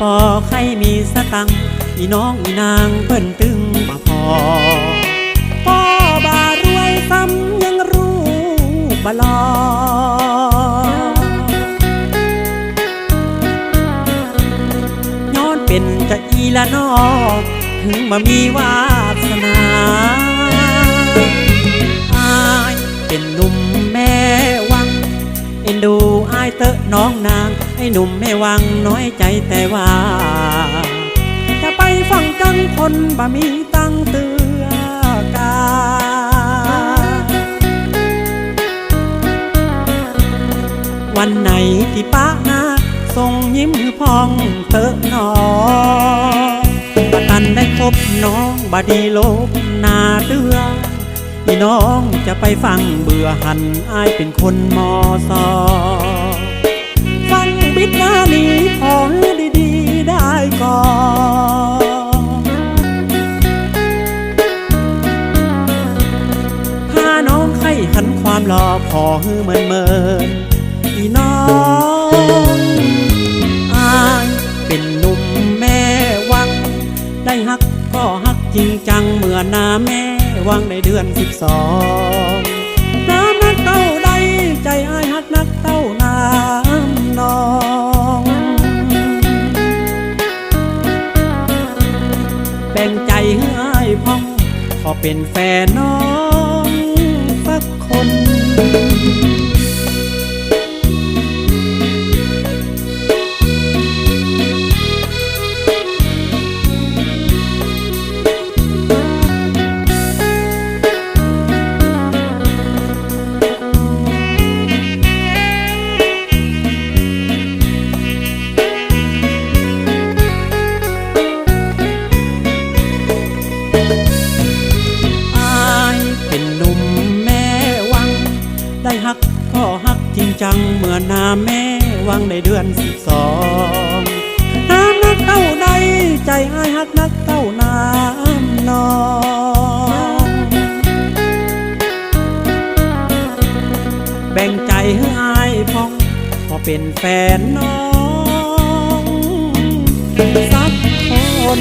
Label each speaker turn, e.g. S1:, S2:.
S1: ปอใครมีสตังอีน้องอีนางเพิ่นตึงมาพอพ่อบารวยซ้ำยังรู้บลอย้อนเป็นจะอีละนอถึงมามีวาสนา ให้หนุ่มแม่วังน้อยใจแต่ว่าจะไปฟังจังคนบ่มีตังเตือกาวันไหนที่ป้านาส่งยิ้มให้พองเตอะหนอปะตันได้พบน้องบาดีโลบหนาเดืออีน้องจะไปฟังเบื่อหันอายเป็นคนมอซอฟัง ความรอพอฮือเหมินเมินอีน้องอายเป็นหนุ่มแม่วัง ได้ฮักก็ฮักจริงจังเมื่อหน้าแม่วังในเดือนสิบสองน้ำนักเต้าใดใจอายฮักนักเต้าน้ำนองแบ่งใจให้อายพ่องขอเป็นแฟนน้อง พ่อฮักจริงจังเมื่อนาแม่วางในเดือนสิบสองน้ำนักเต้าใดใจอายฮักนักเต้าน้ำนองแบ่งใจให้อายพองพอเป็นแฟนน้องสักคน